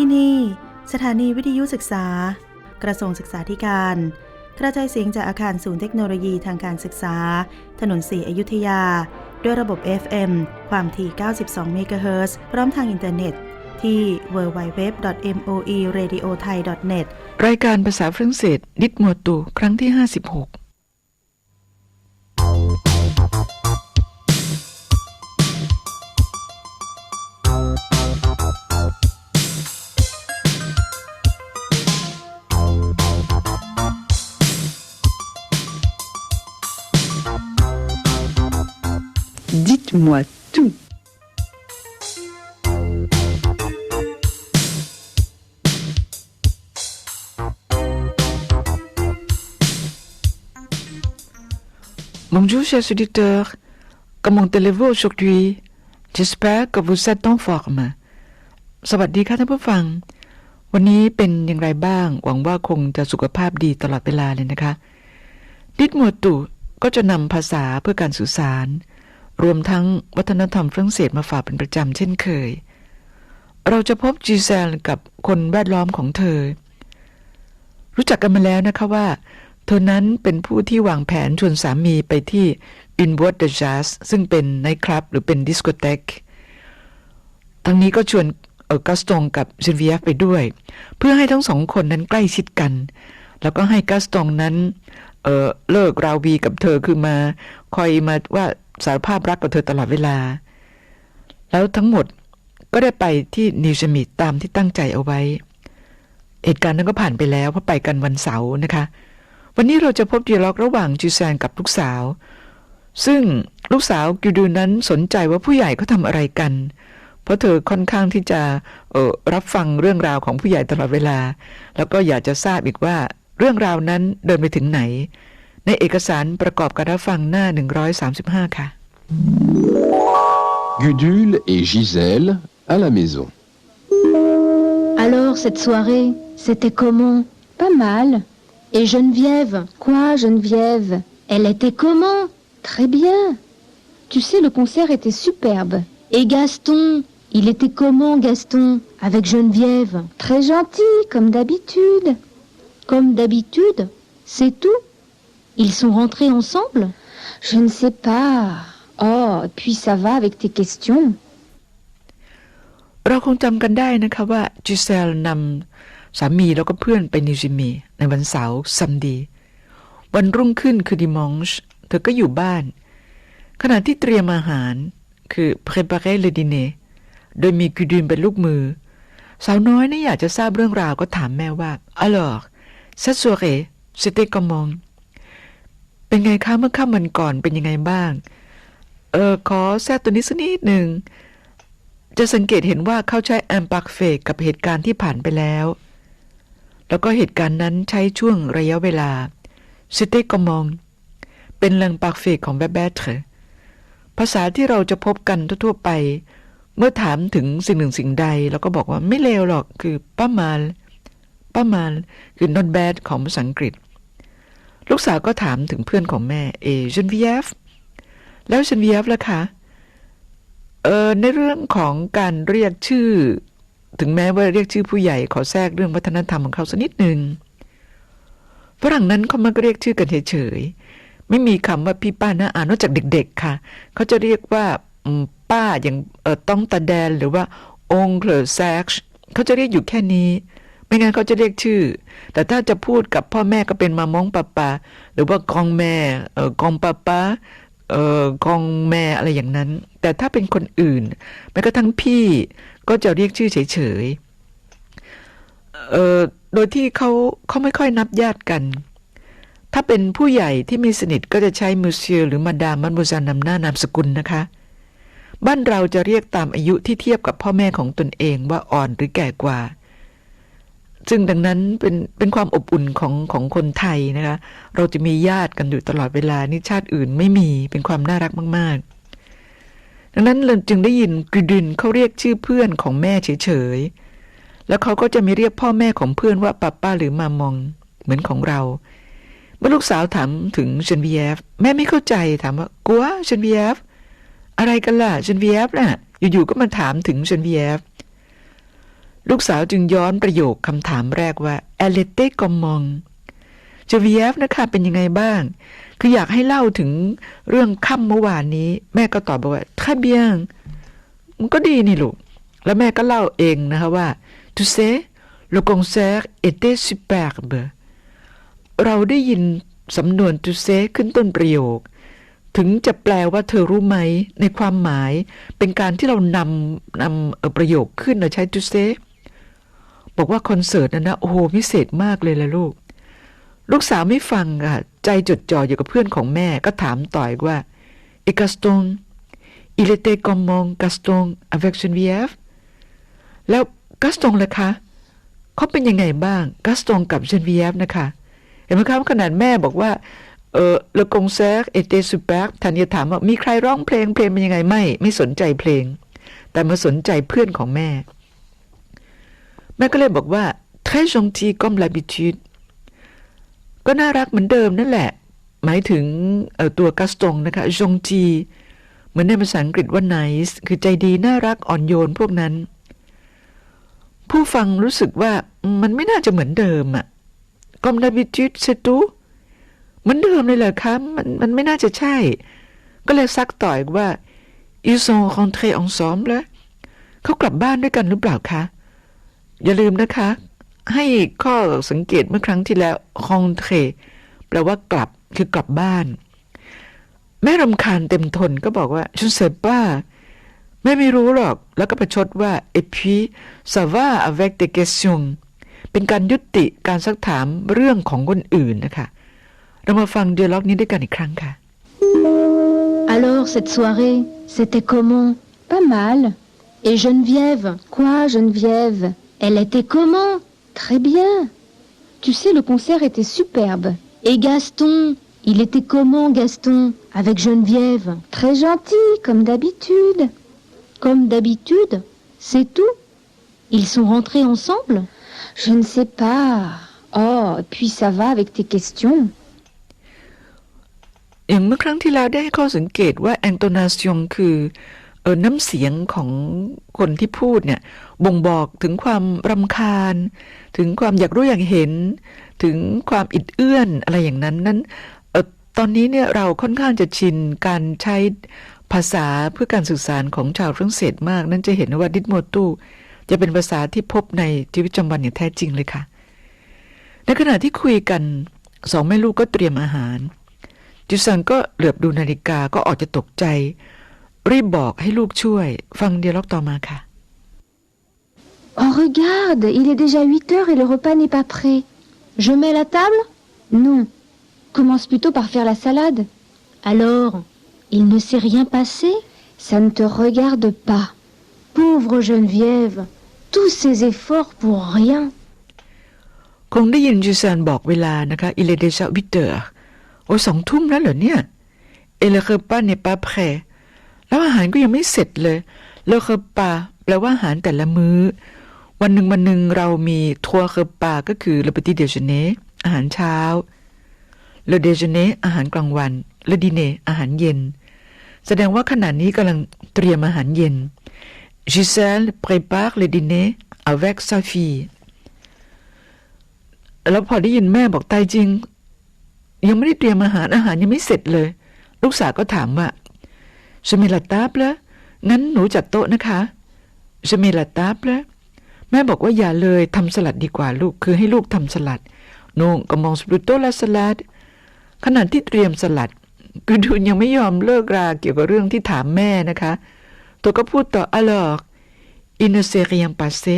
ที่นี่ สถานีวิทยุศึกษา กระทรวงศึกษาธิการ กระจายเสียงจากอาคารศูนย์เทคโนโลยีทางการศึกษา ถนนสีอยุธยา ด้วยระบบ FM ความถี่ 92 เมกะเฮิรตซ์พร้อมทางอินเทอร์เน็ต ที่ www.moeradiothai.net รายการภาษาฝรั่งเศสดิดมัวตูครั้งที่ 56 Dites-moi tout. Bonjour chers auditeurs, comment allez-vous aujourd'hui? J'espère que vous êtes en forme. สวัสดีค่ะท่านผู้ฟัง วันนี้เป็นอย่างไรบ้าง หวังว่าคงจะสุขภาพดีตลอดเวลาเลยนะคะ ดิดมัวตุก็จะนำภาษาเพื่อการสื่อสาร รวมทั้งวัฒนธรรมฝรั่งเศสมาฝากเป็นประจำเช่นเคย เราจะพบจีแซลกับคนแวดล้อมของเธอ รู้จักกันมาแล้วนะคะว่า เธอนั้นเป็นผู้ที่วางแผนชวนสามีไปที่อินวอร์ดเดจ z สซึ่งเป็นไนท์คลับหรือเป็นดิสโกเทกทั้งนี้ก็ชวนเออกัสตงกับเจนเวียไปด้วย เพื่อให้ทั้งสองคนนั้นใกล้ชิดกัน แล้วก็ให้กัสตงนั้นเออเลิกราวีกับเธอคือมาคอยมาว่า สารภาพรักกับเธอตลอดเวลา แล้วทั้งหมดก็ได้ไปที่นิวชมิดตามที่ตั้งใจเอาไว้ เหตุการณ์นั้นก็ผ่านไปแล้วเพราะไปกันวันเสาร์นะคะ วันนี้เราจะพบดีล็อกระหว่างจูแซนกับลูกสาว ซึ่งลูกสาวกิวดูนั้นสนใจว่าผู้ใหญ่เขาทำอะไรกัน เพราะเธอค่อนข้างที่จะออรับฟังเรื่องราวของผู้ใหญ่ตลอดเวลา แล้วก็อยากจะทราบอีกว่าเรื่องราวนั้นเดินไปถึงไหน ในเอกสารประกอบการรับฟังหน้า 135 ค่ะ Gudule et Gisèle à la maison. Alors, cette soirée, c'était comment? Pas mal. Et Geneviève? Quoi, Geneviève? Elle était comment? Très bien. Tu sais, le concert était superbe. Et Gaston? Il était comment, Gaston Avec Geneviève? Très gentil, comme d'habitude. Comme d'habitude? C'est tout? Ils sont rentrés ensemble? Je ne sais pas. Oh, puis ça va avec tes questions เราคงจำกันได้นะคะว่าจิเซลนำสามีแล้วก็เพื่อนไปนิวซิมีในวันเสาร์ซัมดีวันรุ่งขึ้นคือดิมองช์เธอก็อยู่บ้าน ขณะที่เตรียมอาหารคือ préparer le dîner โดยมีกูดูนเป็นลูกมือ สาวน้อยนี่อยากจะทราบเรื่องราวก็ถามแม่ว่า alors cette soirée c'était comment เป็นไงคะเมื่อค่ำวันก่อนเป็นยังไงบ้าง ออขอแทรกตัวนี้สักนิดหนึ่ง จะสังเกตเห็นว่าเขาใช้แอมปักเฟกกับเหตุการณ์ที่ผ่านไปแล้ว แล้วก็เหตุการณ์นั้นใช้ช่วงระยะเวลาซิเตกมอง เป็นแรงปักเฟกของแบบแบเถภาษาที่เราจะพบกันทั่วๆไป เมื่อถามถึงสิ่งหนึ่งสิ่งใดเราก็บอกว่าไม่เลวหรอกคือป้ามาลป้ามาลคือ not bad ของภาษาอังกฤษ ลูกสาวก็ถามถึงเพื่อนของแม่เอเจนวีฟ แล้วเจนวีฟล่ะคะเออในเรื่องของการเรียกชื่อ ถึงแม้ว่าเรียกชื่อผู้ใหญ่ขอแทรกเรื่องวัฒนธรรมของเขาสักนิดหนึ่งฝรั่งนั้นเขามักเรียกชื่อกันเฉยๆไม่มีคำว่าพี่ป้านะอานอกจากเด็ก ๆ ค่ะ เขาจะเรียกว่าป้าอย่างเออต้องตาแดนหรือว่าองค์หรือแซกเขาจะเรียกอยู่แค่นี้ ไม่งั้นเขาจะเรียกชื่อ แต่ถ้าจะพูดกับพ่อแม่ก็เป็นมามองปาปาหรือว่ากองแม่เออกองปาปา เอ่อกองแม่อะไรอย่างนั้น แต่ถ้าเป็นคนอื่นแม้กระทั่งพี่ก็จะเรียกชื่อเฉยๆเอ่อโดยที่เขาเขาไม่ค่อยนับญาติกัน ถ้าเป็นผู้ใหญ่ที่มีสนิทก็จะใช้มูเซียหรือมาดามมันบูซานนำหน้านามสกุลนะคะ บ้านเราจะเรียกตามอายุที่เทียบกับพ่อแม่ของตนเองว่าอ่อนหรือแก่กว่า ซึ่งดังนั้นเป็นเป็นความอบอุ่นของของคนไทยนะคะ เราจะมีญาติกันอยู่ตลอดเวลานี่ชาติอื่นไม่มีเป็นความน่ารักมาก ๆ ดังนั้นเราจึงได้ยินกดึนเขาเรียกชื่อเพื่อนของแม่เฉยๆแล้วเขาก็จะไม่เรียกพ่อแม่ของเพื่อนว่าป้าป้าหรือมามองเหมือนของเรา เมื่อลูกสาวถามถึงเชนวีเอฟแม่ไม่เข้าใจถามว่ากัวเชนวีเอฟอะไรกันล่ะเชนวีเอฟน่ะ อยู่ๆก็มาถามถึงเชนวีเอฟ ลูกสาวจึงย้อนประโยคคำถามแรกว่า elle était comment เวียฟนะคะเป็นยังไงบ้าง คืออยากให้เล่าถึงเรื่องค่ำเมื่อวานนี้ แม่ก็ตอบบอกว่า très bien มันก็ดีนี่ลูก แล้วแม่ก็เล่าเองนะคะว่า tu sais le concert était superbe เราได้ยินสำนวน tu sais ขึ้นต้นประโยค ถึงจะแปลว่าเธอรู้ไหม ในความหมายเป็นการที่เรานำนำประโยคขึ้นเราใช้ tu sais บอกว่าคอนเสิร์ตนั้นนะโอ้โหพิเศษมากเลยล่ะลูก ลูกสาวไม่ฟังค่ะใจจดจ่ออยู่กับเพื่อนของแม่ก็ถามต่อยว่าเอกาสตง il était comment Gaston avec Geneviève แล้วกัสตงล่ะคะเขาเป็นยังไงบ้างกัสตงกับเจนวีฟนะคะ เห็นไหมครับขนาดแม่บอกว่าเออเลกงเซร์เอเตซูเปอร์ทันจะถามว่ามีใครร้องเพลงเพลงเป็นยังไงไม่ ไม่สนใจเพลง แต่มาสนใจเพื่อนของแม่ แม่ก็เลยบอกว่า très gentil comme l'habitude ก็น่ารักเหมือนเดิมนั่นแหละ หมายถึงตัวกัสตงนะคะ gentil เหมือนในภาษาอังกฤษว่า nice คือใจดีน่ารักอ่อนโยนพวกนั้น ผู้ฟังรู้สึกว่ามันไม่น่าจะเหมือนเดิมอะกอมดาบิจิตเซตูเหมือนเดิมเลยเหรอคะมันมันไม่น่าจะใช่ ก็เลยซักต่อยว่า ils sont rentrés ensemble เขากลับบ้านด้วยกันหรือเปล่าคะ อย่าลืมนะคะ ให้ข้อสังเกตเมื่อครั้งที่แล้ว rentré แปลว่ากลับคือกลับบ้าน แม่รำคาญเต็มทนก็บอกว่าชุนเซป้าแม่ไม่รู้หรอก แล้วก็ประชดว่า et puis ça va avec des questions เป็นการยุติการซักถามเรื่องของคนอื่นนะคะ เรามาฟังเดียล็อกนี้ด้วยกันอีกครั้งค่ะ Alors, cette soirée, c'était comment Pas mal. Et Geneviève Quoi, Geneviève Elle était comment Très bien. Tu sais, le concert était superbe. Et Gaston Il était comment, Gaston Avec Geneviève Très gentil, comme d'habitude. Comme d'habitude C'est tout Ils sont rentrés ensemble Je ne sais pas. Oh, et puis ça va avec tes questions. อย่างเมื่อครั้งที่แล้วได้ให้ข้อสังเกตว่าแองโตนาซยงคือเ ออน้ำเสียงของคนที่พูดเนี่ย บ่งบอกถึงความรำคาญ ถึงความอยากรู้อยากเห็น ถึงความอิดเอื้อนอะไรอย่างนั้นนั้นเออตอนนี้เนี่ยเราค่อนข้างจะชินการใช้ภาษาเพื่อการสื่อสารของชาวฝรั่งเศสมาก นั่นจะเห็นว่าดิสโมตูจะเป็นภาษาที่พบในชีวิตประจำวันอย่างแท้จริงเลยค่ะ ในขณะที่คุยกันสองแม่ลูกก็เตรียมอาหารจิซันก็เหลือบดูนาฬิกาก็ออกจะตกใจ รีบบอกให้ลูกช่วย ฟังเดียล็อกต่อมาค่ะ Oh, regarde, il est déjà 8 heures et le repas n'est pas prêt. Je mets la table Non. Commence plutôt par faire la salade. Alors, il ne s'est rien passé Ça ne te regarde pas. Pauvre Geneviève, tous ces efforts pour rien. คงได้ยินจิซันบอกเวลานะคะอิเลเดชาวิเตอร์โอ้สองทุ่มแล้วเหรอเนี่ยเอเลเคป้าเนปา แล้วอาหารก็ยังไม่เสร็จเลยเลเคอปาแปลว่าอาหารแต่ละมื้อ วันหนึ่งวันหนึ่งเรามีทัวร์เคปาก็คือเลปติเดจเนอาหารเช้าเลเดจเนอาหารกลางวันเลดิเนอาหารเย็น แสดงว่าขณะนี้กำลังเตรียมอาหารเย็น Gisèle prépare le dîner avec sa fille แล้วพอได้ยินแม่บอกตายจริง ยังไม่ได้เตรียมอาหารอาหารยังไม่เสร็จเลย ลูกสาวก็ถามว่า จะมีลาตาบเหรองั้นหนูจัดโต๊ะนะคะจะมีลาตาบเหรอแม่บอกว่าอย่าเลยทำสลัดดีกว่าลูก คือให้ลูกทำสลัดโนก็มองสปรูโตและสลัดขณะที่เตรียมสลัดคือดูยังไม่ยอมเลิกราเกี่ยวกับเรื่องที่ถามแม่นะคะ ตัวก็พูดต่อ alors il ne s'est rien passé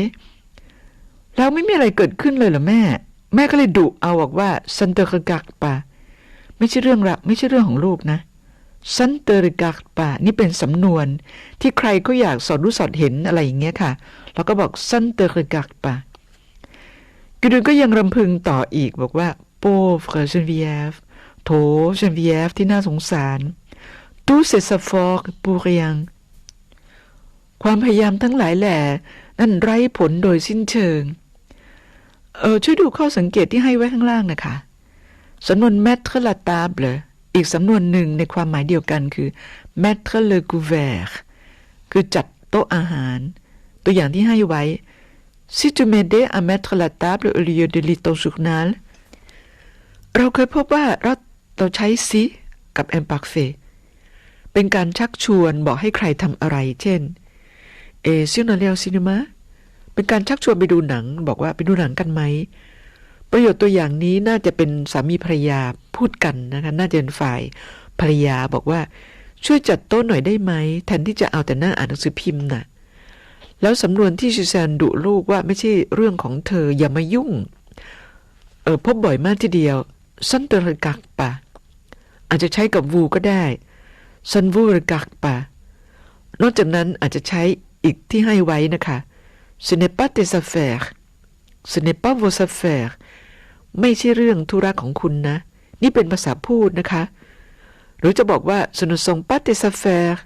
แล้วไม่มีอะไรเกิดขึ้นเลยเหรอแม่ แม่ก็เลยดุเอาบอกว่าซันเตอร์กักปาไม่ใช่เรื่องละไม่ใช่เรื่องของลูกนะ ซันเตอร์กักปานี่เป็นสำนวนที่ใครก็อยากสอดรู้สอดเห็นอะไรอย่างเงี้ยค่ะ แล้วก็บอกซันเตอร์กักปากิดุนก็ยังรำพึงต่ออีกบอกว่าโป้เฟรเจนวีเอฟโถเจนวีเอฟที่น่าสงสารตูเซซฟอร์ปูเรียง ความพยายามทั้งหลายแหล่นั่นไร้ผลโดยสิ้นเชิง เออช่วยดูข้อสังเกตที่ให้ไว้ข้างล่างนะคะสำนวน mettre la table อีีกสำนวนหนึ่งในความหมายเดียวกันคือ mettre le couvert คือจัดโต๊ะอาหาร ตัวอย่างที่ให้ไว้ si tu m'aidais à mettre la table au lieu de lire ton journal เราเคยพบว่าเราเราใช้ซิกับ imparfait เป็นการชักชวนบอกให้ใครทำอะไร เช่น เอซิโนเลียซินมาเป็นการชักชวนไปดูหนัง บอกว่าไปดูหนังกันไหม ประโยชน์ตัวอย่างนี้น่าจะเป็นสามีภรรยาพูดกันนะคะน่าจะเป็นฝ่ายภรรยาบอกว่า ช่วยจัดโต๊ะหน่อยได้ไหมแทนที่จะเอาแต่หน้าอ่านหนังสือพิมพ์น่ะแล้วสำนวนที่ชิแซนดุลูกว่าไม่ใช่เรื่องของเธออย่ามายุ่ง เออพบบ่อยมากทีเดียวซันเตอร์กักปะอาจจะใช้กับวูก็ได้ซันวูรกักปะนอกจากนั้นอาจจะใช้อีกที่ให้ไว้นะคะ ce n'est pas tes affaires ce n'est pas vos affaires ไม่ใช่เรื่องธุระของคุณนะ นี่เป็นภาษาพูดนะคะ หรือจะบอกว่า ce ne sont pas tes affaires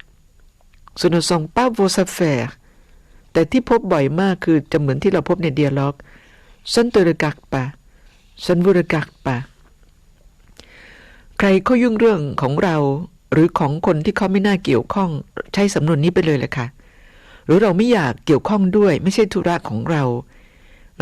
ce ne sont pas vos affaires แต่ที่พบบ่อยมากคือจะเหมือนที่เราพบในเดียล็อกซันเตอร์กักปะซันวูรกักปะใครเขายุ่งเรื่องของเรา หรือของคนที่เขาไม่น่าเกี่ยวข้อง ใช้สำนวนนี้ไปเลยแหละค่ะ หรือเราไม่อยากเกี่ยวข้องด้วย ไม่ใช่ธุระของเรา เร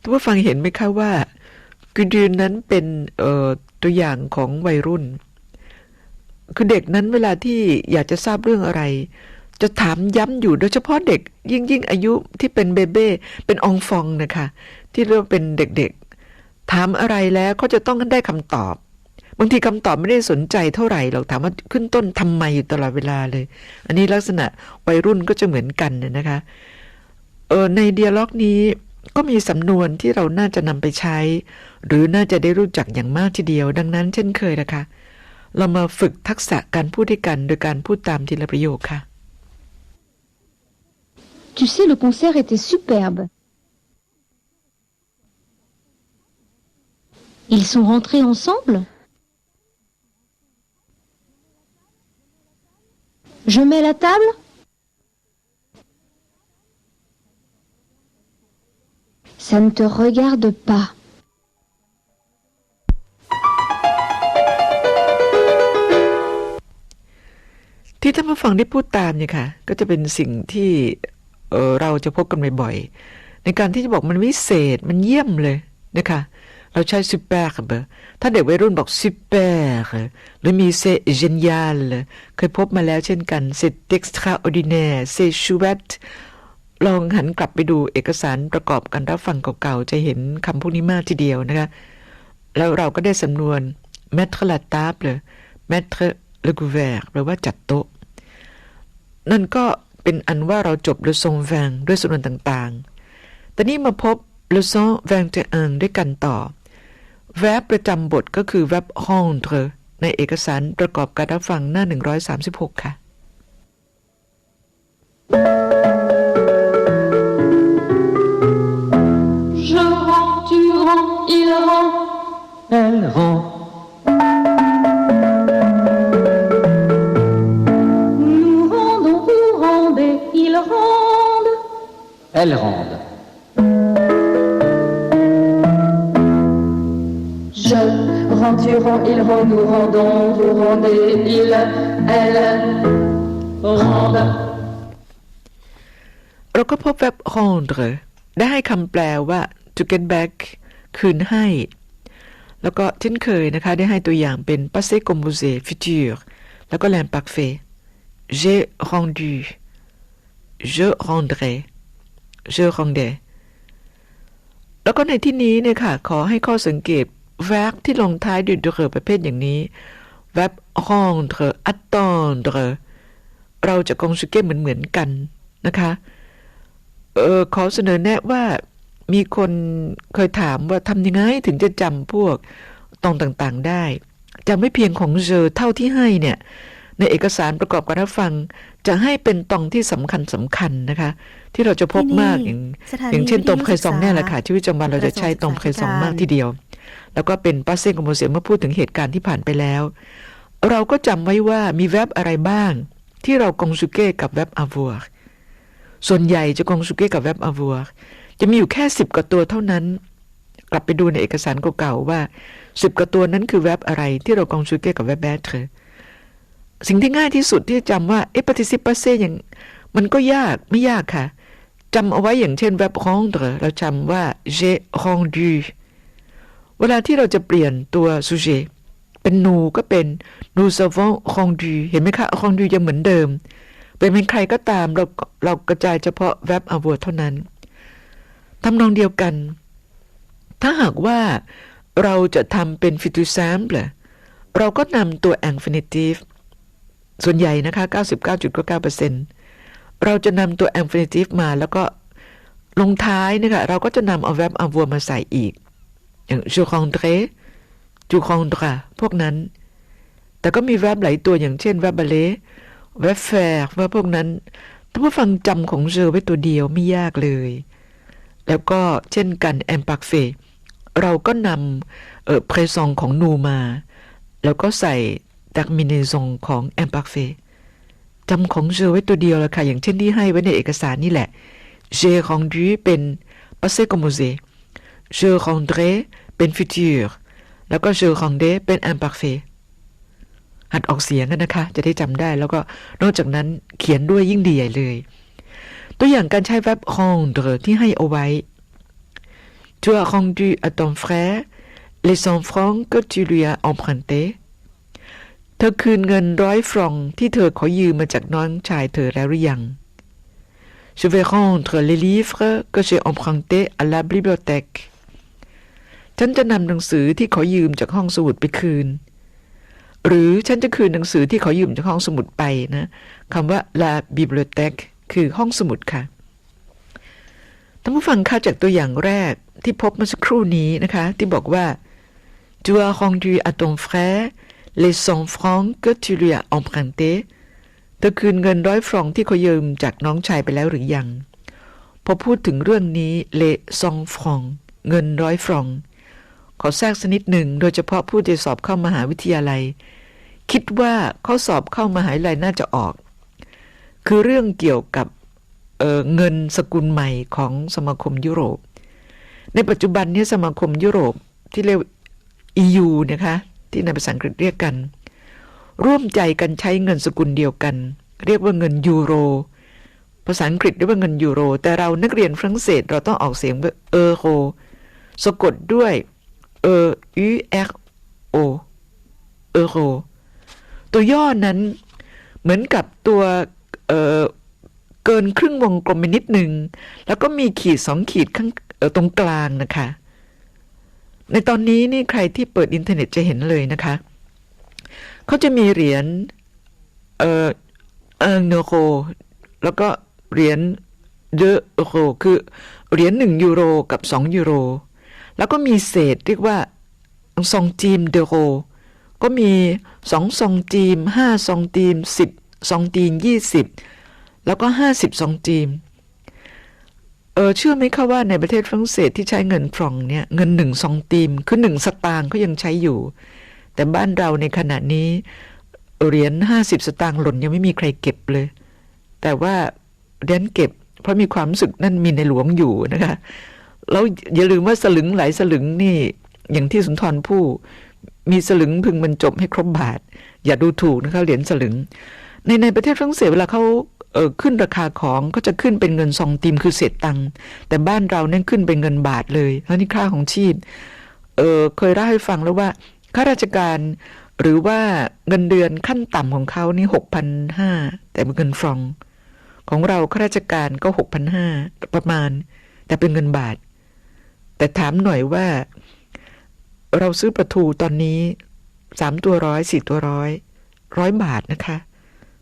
ทุกผู้ฟังเห็นไหมคะว่ากุดืนนั้นเป็นตัวอย่างของวัยรุ่น คือเด็กนั้นเวลาที่อยากจะทราบเรื่องอะไร จะถามย้ำอยู่โดยเฉพาะเด็กยิ่งยิ่งอายุที่เป็นเบเบ้เป็นองฟองนะคะ ที่เรียกว่าเป็นเด็กๆ ถามอะไรแล้วเขาจะต้องได้คำตอบบางทีคำตอบไม่ได้สนใจเท่าไหร่หรอกถามว่าขึ้นต้นทำไมอยู่ตลอดเวลาเลย อันนี้ลักษณะวัยรุ่นก็จะเหมือนกันเนี่ยนะคะเออในเดียล็อกนี้ ก็มีสำนวนที่เราน่าจะนำไปใช้ หรือน่าจะได้รู้จักอย่างมากทีเดียว ดังนั้นเช่นเคยนะคะ เรามาฝึกทักษะการพูดด้วยกันโดยการพูดตามทีละประโยคค่ะ Tu sais, le concert était superbe. Ils sont rentrés ensemble Je mets la table Ça ne te regarde pas. ที่ท่านผู้ฟังได้พูดตามเนี่ยค่ะ ก็จะเป็นสิ่งที่เเราจะพบกันบ่อยๆในการที่จะบอกมันวิเศษมันเยี่ยมเลยนะคะเราใช้ super เบอร์ถ้าเด็กวัยรุ่นบอก super หรือมี c'est génial เคยพบมาแล้วเช่นกัน c'est extraordinaire c'est chouette ลองหันกลับไปดูเอกสารประกอบการรับฟังเก่าๆ จะเห็นคำพวกนี้มากทีเดียวนะคะ แล้วเราก็ได้สำนวน mettre la table mettre le couvert แปลว่าจัดโต๊ะ นั่นก็เป็นอันว่าเราจบ le son 20ด้วยสำนวนต่างๆ แต่นี่มาพบ le son 21ด้วยกันต่อ verb ประจำบทก็คือ verb rendre ในเอกสารประกอบการรับฟังหน้า 136 ค่ะ il rend. Elle rend, Nous rendons, vous rendez, ils rendent. elle rende. Je rends, tu rends, il rend, nous rendons, vous rendez, il, elle rendent. เราก็พบ verb rendre ได้ให้คำแปลว่า to get back คืนให้ แล้วก็เช่นเคยนะคะ ได้ให้ตัวอย่างเป็น passé composé futur แล้วก็ l'imparfait j'ai rendu je rendrai je rendais แล้วก็ในที่นี้เนี่ยค่ะ ขอให้ข้อสังเกต verb ที่ลงท้ายด้วย de ประเภทอย่างนี้ verb rendre attendre เราจะ conjugate เหมือนกันนะคะ เออขอเสนอแนะว่า มีคนเคยถามว่าทำยังไงถึงจะจำพวกตรงต่างๆได้จำไม่เพียงของเจอเท่าที่ให้เนี่ย ในเอกสารประกอบการรับฟัง จะให้เป็นตรงที่สำคัญสำคัญนะคะ ที่เราจะพบมากอย่างสถานีอย่างเช่นวิทยุตมเคยซองเนี่ยแหละค่ะศึกษาชีวิตประจำวันเราจะใช้ตมเคยซองมากทีเดียว แล้วก็เป็นป้าเซ่งกับโมเสียเมื่อพูดถึงเหตุการณ์ที่ผ่านไปแล้ว เราก็จำไว้ว่ามีแว็บอะไรบ้าง ที่เรากงสุเก้กับแว็บอาวัวส่วนใหญ่จะกงสุเก้กับแว็บอาวัว จะมีอยู่แค่สิบกว่าตัวเท่านั้น กลับไปดูในเอกสารเก่าๆว่าสิบกว่าตัวนั้นคือแว็บอะไรที่เรากองสุเก้กับแว็บแบทเธอสิ่งที่ง่ายที่สุดที่จะจำว่าเอปฏิสิปเซอย่างมันก็ยากไม่ยากค่ะจำเอาไว้อย่างเช่นแว็บ rendre เราจำว่า j'ai rendu เวลาที่เราจะเปลี่ยนตัว sujet เป็น nous ก็เป็น nous avons rendu เห็นไหมคะ rendu ยังเหมือนเดิม เป็นเป็นใครก็ตามเราเรากระจายเฉพาะ verb avoir เท่านั้น ทำนองเดียวกัน ถ้าหากว่าเราจะทำเป็น futur simple เราก็นำตัว infinitive ส่วนใหญ่นะคะ 99.9%เราจะนำตัว infinitive มาแล้วก็ลงท้ายนะคะเราก็จะนำเอา verb avoir มาใส่อีก อย่าง je rendrai tu rendras พวกนั้น แต่ก็มี verb หลายตัวอย่างเช่น verb aller verb faire ว่าพวกนั้นถ้าผู้ฟังจำของ je ไว้ตัวเดียวไม่ยากเลย แล้วก็เช่นกัน imparfait เราก็นำเออ présent ของ nous มา แล้วก็ใส่ terminaison ของ imparfait จำของ je ไว้ตัวเดียวล้วค่ะ อย่างเช่นที่ให้ไว้ในเอกสารนี่แหละ j'ai rendu เป็น passé composé je rendrai เป็น futur แล้วก็ je rendrai เป็น imparfait หัดออกเสียงกันนะคะ จะได้จำได้แล้วก็นอกจากนั้นเขียนด้วยยิ่งดีใหญ่เลย ตัวอย่างการใช้ verb rendre ที่ให้เอาไว้ tu as rendu à ton frère les 100 francs que tu lui as empruntés เธอคืนเงินร้อยฟรองที่เธอขอยืมมาจากน้องชายเธอแล้วหรือยัง Je vais rendre les livres que j'ai empruntés à la bibliothèque ฉันจะนำหนังสือที่ขอยืมจากห้องสมุดไปคืน หรือฉันจะคืนหนังสือที่ขอยืมจากห้องสมุดไปนะคำว่า la bibliothèque คือห้องสมุดค่ะท่านผู้ฟังคะจากตัวอย่างแรกที่พบเมื่อสักครู่นี้นะคะ ที่บอกว่า tu as rendu à ton frère les 100 francs que tu lui as emprunté เธอคืนเงินร้อยฟรองที่เขายืมจากน้องชายไปแล้วหรือยัง พอพูดถึงเรื่องนี้เลซองฟรอง เงินร้อยฟรอง ขอแทรกสักนิดหนึ่งโดยเฉพาะผู้ที่สอบเข้ามหาวิทยาลัย คิดว่าข้อสอบเข้ามหาวิทยาลัยน่าจะออก คือเรื่องเกี่ยวกับเเงินสกุลใหม่ของสมาคมยุโรป ในปัจจุบันนี้สมาคมยุโรปที่เรียก EU นะคะที่ในภาษาอังกฤษเรียกกัน ร่วมใจกันใช้เงินสกุลเดียวกัน เรียกว่าเงินยูโร ภาษาอังกฤษเรียกว่าเงินยูโร แต่เรานักเรียนฝรั่งเศสเราต้องออกเสียงว่าเออโรสะกดด้วยเออ u r o เออโรตัวย่อนั้นเหมือนกับตัว เออเกินครึ่งวงกลมไปนิดหนึ่งแล้วก็มีขีดสองขีดข้างออตรงกลางนะคะ ในตอนนี้นี่ใครที่เปิดอินเทอร์เน็ตจะเห็นเลยนะคะเขาจะมีเหรียญเออเออเนโรแล้วก็เหรียญเดอโรคือเหรียญหนึ่งยูโรกับสองยูโร แล้วก็มีเศษเรียกว่าซองจีมเดโรก็มีสองซองจีมห้าซองจีมสิบ ซองจีมยี่สิบแล้วก็ห้าสิบซองจีมเออเชื่อไหมคะว่าในประเทศฝรั่งเศสที่ใช้เงินฟรองเนี่ยเงินหนึ่งซองตีมคือหนึ่งสตางค์เขายังใช้อยู่ แต่บ้านเราในขณะนี้เหรียญห้าสิบสตางค์หล่นยังไม่มีใครเก็บเลย แต่ว่าเหรียญเก็บ เพราะมีความรู้สึกนั่นมีในหลวงอยู่นะคะแล้วอย่าลืมว่าสลึงหลายสลึงนี่ อย่างที่สุนทรภู่มีสลึงพึงบรรจบให้ครบบาท อย่าดูถูกนะคะเหรียญสลึง ในในประเทศฝรั่งเศสเวลาเขาเออขึ้นราคาของก็จะขึ้นเป็นเงินซองติมคือเศษตังค์แต่บ้านเราเนี่ยขึ้นเป็นเงินบาทเลยแล้วนี่ค่าของชีพเออเคยเล่าให้ฟังแล้วว่าข้าราชการหรือว่าเงินเดือนขั้นต่ำของเขานี่หกพันห้าแต่เป็นเงินฟรอง ของเราข้าราชการก็หกพันห้าประมาณ แต่เป็นเงินบาท แต่ถามหน่อยว่า เราซื้อปลาทูตอนนี้สามตัวร้อยสี่ตัวร้อยร้อยบาทนะคะ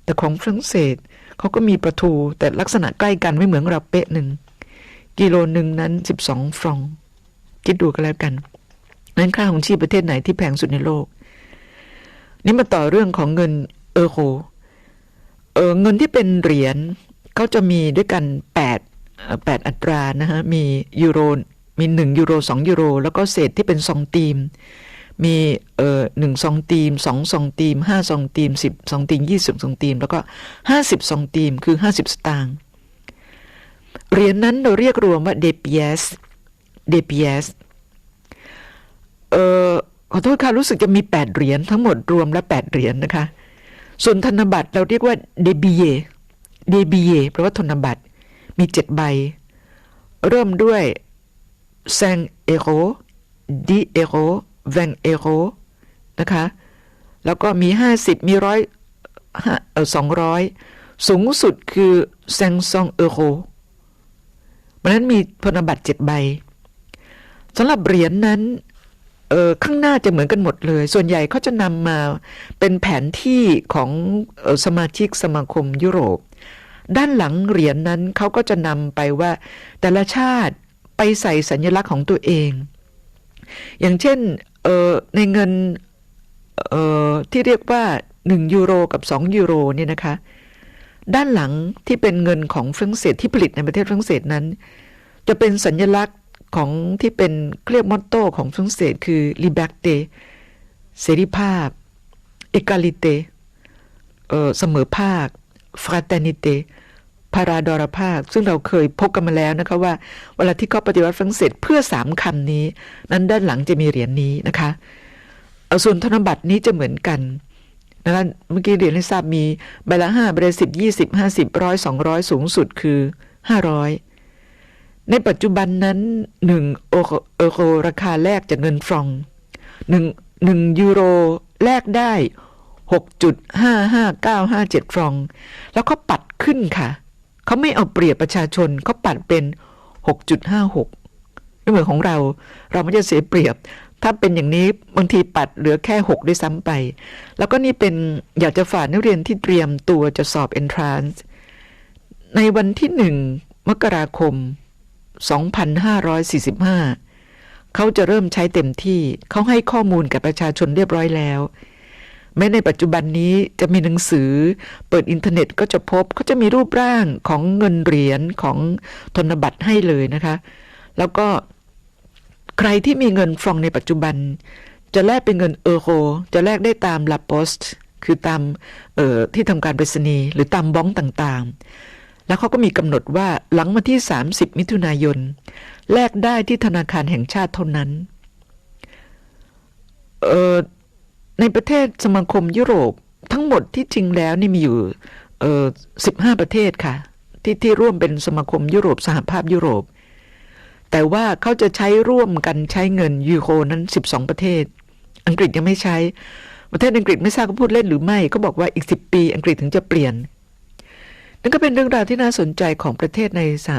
แต่ของฝรั่งเศสเขาก็มีปลาทูแต่ลักษณะใกล้กันไม่เหมือนเราเป๊ะหนึ่งกิโลหนึ่งนั้นสิบสองฟรอง คิดดูกันแล้วกัน นั้นค่าของชีพประเทศไหนที่แพงสุดในโลก นี่มาต่อเรื่องของเงินเอร์โรเออเงินที่เป็นเหรียญเขาจะมีด้วยกัน 8 8 อัตรานะฮะ มียูโรมี 1 ยูโร 2 ยูโร แล้วก็เศษที่เป็นซองตีม มีเอ่อหนึ่งซองตีมสองซองตีมห้าซองตีมสิบซองตีมยี่สิบซองตีม แล้วก็ห้าสิบซองตีมคือห้าสิบสตางค์เหรียญนั้นเราเรียกรวมว่าเดเปียสเดเปียสเอ่อขอโทษค่ะ รู้สึกจะมีแปดเหรียญทั้งหมดรวมแล้วแปดเหรียญนะคะ ส่วนธนบัตรเราเรียกว่าเดบิเยเดบิเยแปลว่าธนบัตรมีเจ็ดใบ เริ่มด้วยแซงเอโรดีเอโร แวงเอโรนะคะ แล้วก็มีห้าสิบมีร้อยเออสองร้อยสูงสุดคือแซงซองเอโรมันนั้นมีธนบัตรเจ็ดใบสำหรับเหรียญนั้นเออข้างหน้าจะเหมือนกันหมดเลย ส่วนใหญ่เขาจะนำมาเป็นแผนที่ของออสมาชิกสมาคมยุโรป ด้านหลังเหรียญนนั้นเขาก็จะนำไปว่าแต่ละชาติไปใส่สัญลักษณ์ของตัวเอง อย่างเช่น เออในเงินเออที่เรียกว่า 1 ยูโรกับ 2 ยูโรเนี่ยนะคะ ด้านหลังที่เป็นเงินของฝรั่งเศสที่ผลิตในประเทศฝรั่งเศสนั้น จะเป็นสัญลักษณ์ของที่เป็นเครียกมอตโต้ของฝรั่งเศสคือ liberté เสรีภาพ égalité เเสมอภาค fraternité พาราดอรภาค ซึ่งเราเคยพบกันมาแล้วนะคะว่าเวลาที่เขาปฏิวัติฝรั่งเศสเพื่อสามคำนี้ นั้นด้านหลังจะมีเหรียญนี้นะคะเอ่อส่วนธนบัตรนี้จะเหมือนกันนะคะเมื่อกี้เรียนให้ทราบมีใบละห้าใบละสิบยี่สิบห้าสิบร้อยสองร้อยสูงสุดคือห้าร้อยในปัจจุบันนั้นหนึ่งโอโรราคาแลกจากเงินฟรองหนึ่งหนึ่งยูโรแลกได้หกจุดห้าห้าเก้าห้าเจ็ดฟรอง แล้วเขาปัดขึ้นค่ะ เขาไม่เอาเปรียบประชาชนเขาปัดเป็นหกจุดห้าหกไม่เหมือนของเรา เราไม่จะเสียเปรียบ ถ้าเป็นอย่างนี้บางทีปัดเหลือแค่หกด้วยซ้ำไป แล้วก็นี่เป็นอยากจะฝากนักเรียนที่เตรียมตัวจะสอบ entrance ในวันที่หนึ่งมกราคม 2545 เขาจะเริ่มใช้เต็มที่ เขาให้ข้อมูลกับประชาชนเรียบร้อยแล้ว แม้ในปัจจุบันนี้จะมีหนังสือ เปิดอินเทอร์เน็ตก็จะพบเขาจะมีรูปร่างของเงินเหรียญของธนบัตรให้เลยนะคะ แล้วก็ใครที่มีเงินฟรองในปัจจุบัน จะแลกเป็นเงินเออโรจะแลกได้ตามลาโปสต์คือตามเออที่ทำการไปรษณีย์หรือตามบ้องต่างๆ แล้วเขาก็มีกำหนดว่าหลังวันที่ 30 มิถุนายน แลกได้ที่ธนาคารแห่งชาติเท่านั้น เอ่อ ในประเทศสมาคมยุโรปทั้งหมดที่จริงแล้วนี่มีอยู่เอ่อ15ประเทศค่ะ ที่ที่ร่วมเป็นสมาคมยุโรปสหภาพยุโรป แต่ว่าเขาจะใช้ร่วมกันใช้เงินยูโรนั้น12ประเทศ อังกฤษยังไม่ใช้ ประเทศอังกฤษไม่ทราบเขาพูดเล่นหรือไม่เขาบอกว่าอีก10ปี อังกฤษถึงจะเปลี่ยนนั่นก็เป็นเรื่องราวที่น่าสนใจของประเทศในสห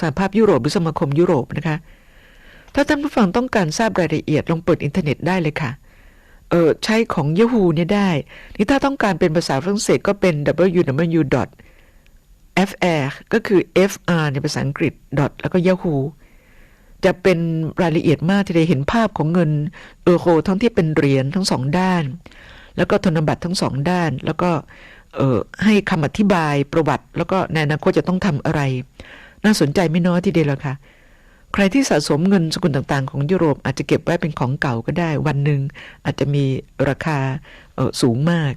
สหภาพยุโรปหรือสมาคมยุโรปนะคะ ถ้าท่านผู้ฟังต้องการทราบรายละเอียดลองเปิดอินเทอร์เน็ตได้เลยค่ะ เออใช้ของ Yahoo เนี่ยได้ นี่ถ้าต้องการเป็นภาษาฝรั่งเศสก็เป็น www fr ก็คือ fr ในภาษาอังกฤษ dot แล้วก็ yahoo จะเป็นรายละเอียดมากที่ได้เห็นภาพของเงินเออโทั้งที่เป็นเหรียญทั้งสองด้าน แล้วก็ธนบัตรทั้งสองด้าน แล้วก็เออให้คำอธิบายประวัติ แล้วก็ในอนาคตจะต้องทำอะไร น่าสนใจไม่น้อยทีเดียวละค่ะ ใครที่สะสมเงินสกุลต่างๆ ของยุโรปอาจจะเก็บไว้เป็นของเก่าก็ได้ วันหนึ่งอาจจะมีราคาออสูงมาก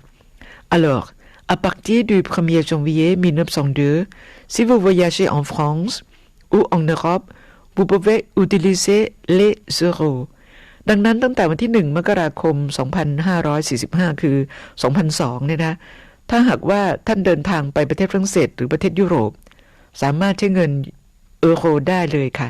Alors, à partir du 1er janvier 1902, si vous voyagez en France ou en Europe, vous pouvez utiliser les euros. ดังนั้นตั้งแต่วันที่ 1 มกราคม 2545 คือ 2002 เนี่ยนะ ถ้าหากว่าท่านเดินทางไปประเทศฝรั่งเศสหรือประเทศยุโรป สามารถใช้เงินเออโรได้เลยค่ะ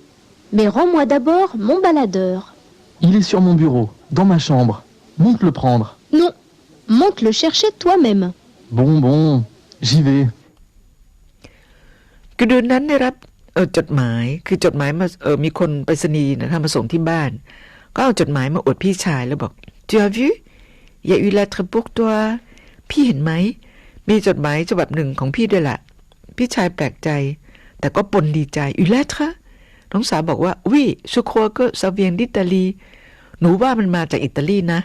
Mais rends-moi d'abord mon baladeur. Il est sur mon bureau, dans ma chambre. Monte le prendre. Non, monte le chercher toi-même. Bon, bon, j'y vais. คือเดือนนั้นได้รับเออจดหมายคือจดหมายมาเออมีคนไปรษณีย์นะคะมาส่งที่บ้าน ก็เอาจดหมายมาอวดพี่ชายแล้วบอก tu as vu il y a eu lettre pour toi พี่เห็นไหม มีจดหมายฉบับหนึ่งของพี่ด้วยล่ะ พี่ชายแปลกใจ แต่ก็ปนดีใจ une lettre น้องสาวบอกว่า oui je crois que ça vient d'Italie หนูว่ามันมาจากอิตาลีนะ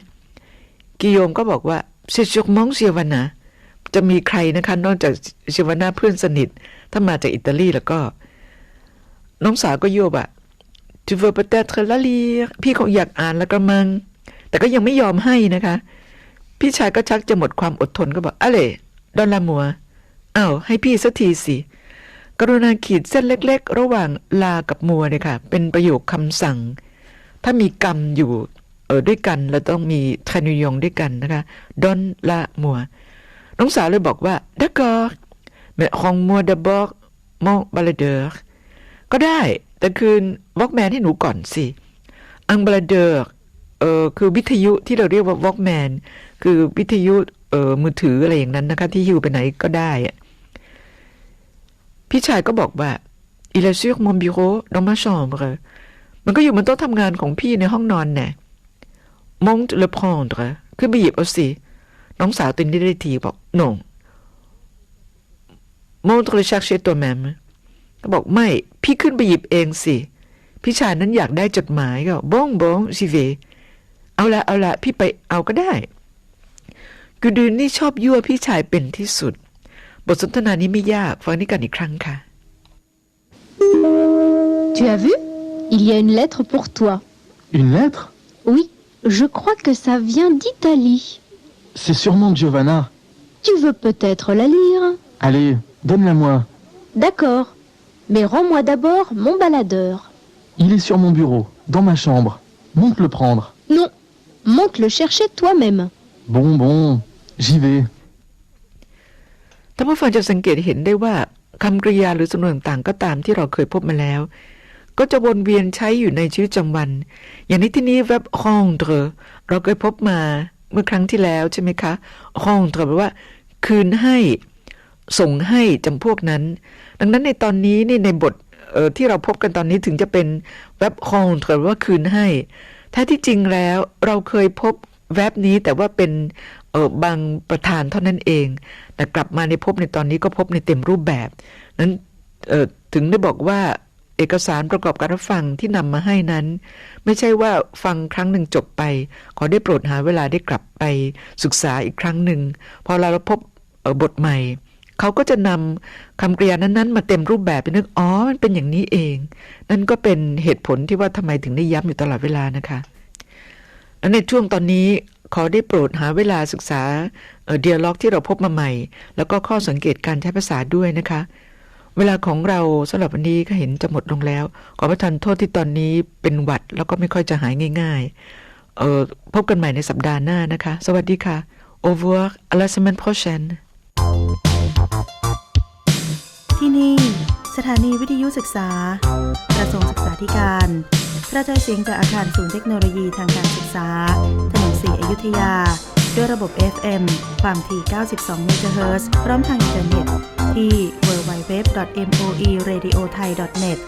กิโยมก็บอกว่า c'est sûrement Giovanna จะมีใครนะคะ นอกจากเชวาน่าเพื่อนสนิท ถ้ามาจากอิตาลีแล้วก็ น้องสาวก็โยบอะ tu veux peut-être la lire พี่คงอยากอ่านแล้วก็มัง แต่ก็ยังไม่ยอมให้นะคะ พี่ชายก็ชักจะหมดความอดทนก็บอกอะไรดอนลามัวอ้าวให้พี่สักทีสิ กรุณาขีดเส้นเล็ก ๆ ระหว่างลากับมัวเนี่ยค่ะ เป็นประโยคคำสั่ง ถ้ามีกรรมอยู่เออด้วยกันเราต้องมีทานุยงด้วยกันนะคะดอนละมัวน้องสาวเลยบอกว่า d'accord mais rends-moi d'abord mon baladeur ก็ได้ แต่คืนวอกแมนให้หนูก่อนสิอังบลเดอร์เออคือวิทยุที่เราเรียกว่าวอกแมนคือวิทยุเออมือถืออะไรอย่างนั้นนะคะ ที่หิวไปไหนก็ได้อะ พี่ชายก็บอกว่า il est sur mon bureau dans ma chambre มันก็อยู่บนโต๊ะทำงานของพี่ในห้องนอนแน่ monte le prendre ขึ้นไปหยิบเอาสิ น้องสาวตื่นได้ทีบอก non monte le chercher toi-même ก็บอกไม่ พี่ขึ้นไปหยิบเองสิ พี่ชายนั้นอยากได้จดหมายก็ บ้องบ้องสิเว เอาละเอาละพี่ไปเอาก็ได้กูดูนี่ชอบยั่วพี่ชายเป็นที่สุด บทสนทนานี้ไม่ยาก ฟังนี้กันอีกครั้งค่ะ Tu as vu Il y a une lettre pour toi. Une lettre Oui, je crois que ça vient d'Italie. C'est sûrement Giovanna. Tu veux peut-être la lire Allez, donne-la-moi. D'accord. Mais rends-moi d'abord mon baladeur. Il est sur mon bureau, dans ma chambre. Monte le prendre. Non, monte le chercher toi-même. Bon, bon, j'y vais. ท่านผู้ฟังจะสังเกตเห็นได้ว่าคำกริยาหรือสำนวนต่างๆก็ตามที่เราเคยพบมาแล้ว ก็จะวนเวียนใช้อยู่ในชีวิตประจำวัน อย่างในที่นี้ verb rendre เราเคยพบมาเมื่อครั้งที่แล้วใช่ไหมคะ rendre แปลว่า คืนให้ ส่งให้จำพวกนั้น ดังนั้นในตอนนี้นี่ในบทที่เราพบกันตอนนี้ถึงจะเป็น verb rendre แปลว่าคืนให้แท้ที่จริงแล้วเราเคยพบแวบนี้แต่ว่าเป็น ออบางประธานเท่านั้นเองแต่กลับมาในพบในตอนนี้ก็พบในเต็มรูปแบบนั้นเอ่อถึงได้บอกว่าเอกสารประกอบการรับฟังที่นำมาให้นั้น ไม่ใช่ว่าฟังครั้งหนึ่งจบไป ขอได้โปรดหาเวลาได้กลับไปศึกษาอีกครั้งหนึ่งพอเราพบออบทใหม่ เขาก็จะนำคำกริยานั้นๆ มาเต็มรูปแบบไปนึกอ๋อมันเป็นอย่างนี้เอง นั่นก็เป็นเหตุผลที่ว่าทำไมถึงได้ย้ำอยู่ตลอดเวลานะคะ และในช่วงตอนนี้ ขอได้โปรดหาเวลาศึกษาเดียล็อกที่เราพบมาใหม่ แล้วก็ข้อสังเกตการใช้ภาษาด้วยนะคะ เวลาของเราสำหรับวันนี้ก็เห็นจะหมดลงแล้ว ขอประทานโทษที่ตอนนี้เป็นหวัดแล้วก็ไม่ค่อยจะหายง่าย ๆ เออพบกันใหม่ในสัปดาห์หน้านะคะ สวัสดีค่ะ au revoir à la semaine prochaine ที่นี่ สถานีวิทยุศึกษา กระทรวงศึกษาธิการ กระจายเสียงจากอาคารศูนย์เทคโนโลยีทางการศึกษา ถนนสีอยุธยา ด้วยระบบ FM ความถี่ 92 เมกะเฮิรตซ์พร้อมทางอินเทอร์เน็ตที่ www.moeradiothai.net